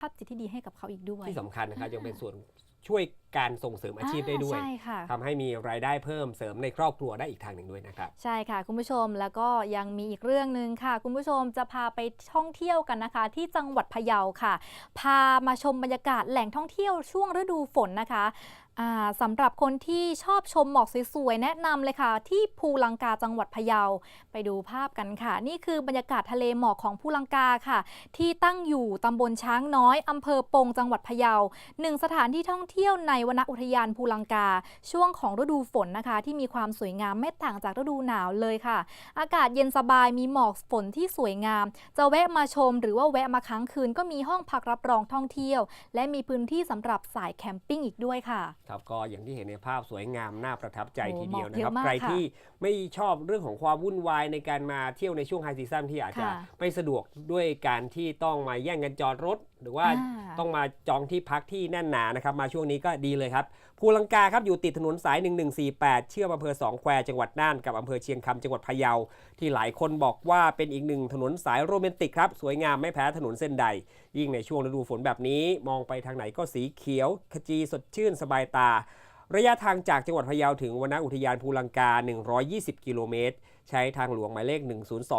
ภาพจิตที่ดีให้กับเขาอีกด้วย ที่สำคัญนะครับยังเป็นส่วน ช่วยการส่งเสริมอาชีพได้ด้วย ใช่ค่ะทำให้มีรายได้เพิ่มเสริมในครอบครัวได้อีกทางหนึ่งด้วยนะครับ ใช่ค่ะ คุณผู้ชมแล้วก็ยังมีอีกเรื่องหนึ่งค่ะ คุณผู้ชมจะพาไปท่องเที่ยวกันนะคะ ที่จังหวัดพะเยาค่ะ พามาชมบรรยากาศแหล่งท่องเที่ยวช่วงฤดูฝนนะคะอ่าสำหรับคนที่ชอบชมหมอกสวยๆ แนะนำเลยค่ะ ที่ภูลังกาจังหวัดพะเยา ไปดูภาพกันค่ะ นี่คือบรรยากาศทะเลหมอกของภูลังกาค่ะ ที่ตั้งอยู่ตำบลช้างน้อยอำเภอปงจังหวัดพะเยาหนึ่งสถานที่ท่องเที่ยวในวนอุทยานภูลังกา ช่วงของฤดูฝนนะคะ ที่มีความสวยงามไม่ต่างจากฤดูหนาวเลยค่ะ อากาศเย็นสบายมีหมอกฝนที่สวยงาม จะแวะมาชม หรือว่าแวะมาค้างคืน ก็มีห้องพักรับรองท่องเที่ยว และมีพื้นที่สำหรับสายแคมปิ้งอีกด้วยค่ะครับก็อย่างที่เห็นในภาพสวยงามน่าประทับใจโอ้ทีเดียวหมอกนะเยครับอะมากใครค่ะที่ไม่ชอบเรื่องของความวุ่นวายในการมาเที่ยวในช่วงไฮซีซั่นที่อาจจะค่ะไม่สะดวกด้วยการที่ต้องมาแย่งกันจอดรถ หรือว่าอ่าต้องมาจองที่พักที่แน่นหนานะครับ มาช่วงนี้ก็ดีเลยครับภูลังกาครับอยู่ติดถนนสาย 1148 เชื่อมอำเภอสองแควจังหวัดน่านกับอำเภอเชียงคำจังหวัดพะเยา ที่หลายคนบอกว่าเป็นอีกหนึ่งถนนสายโรแมนติกครับ สวยงามไม่แพ้ถนนเส้นใด ยิ่งในช่วงฤดูฝนแบบนี้ มองไปทางไหนก็สีเขียว ขจีสดชื่นสบายตา ระยะทางจากจังหวัดพะเยาถึงวนอุทยานภูลังกา 120 กิโลเมตร ใช้ทางหลวงหมายเลข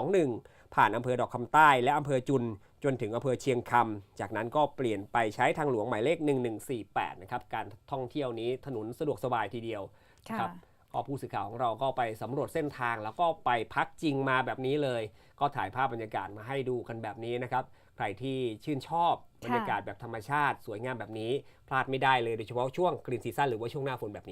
1021 ผ่านอำเภอดอกคำใต้และอำเภอจุน จนถึงอำเภอเชียงคำ จากนั้นก็เปลี่ยนไปใช้ทางหลวงหมายเลข 1148 นะครับ การท่องเที่ยวนี้ถนนสะดวกสบายทีเดียวค่ะครับ ก็ผู้สื่อข่าวของเราก็ไปสำรวจเส้นทาง แล้วก็ไปพักจริงมาแบบนี้เลย ก็ถ่ายภาพบรรยากาศมาให้ดูกันแบบนี้นะครับ ใครที่ชื่นชอบบรรยากาศแบบธรรมชาติ สวยงามแบบนี้ พลาดไม่ได้เลยโดยเฉพาะช่วงกรีนซีซั่นหรือว่าช่วงหน้าฝนแบบนี้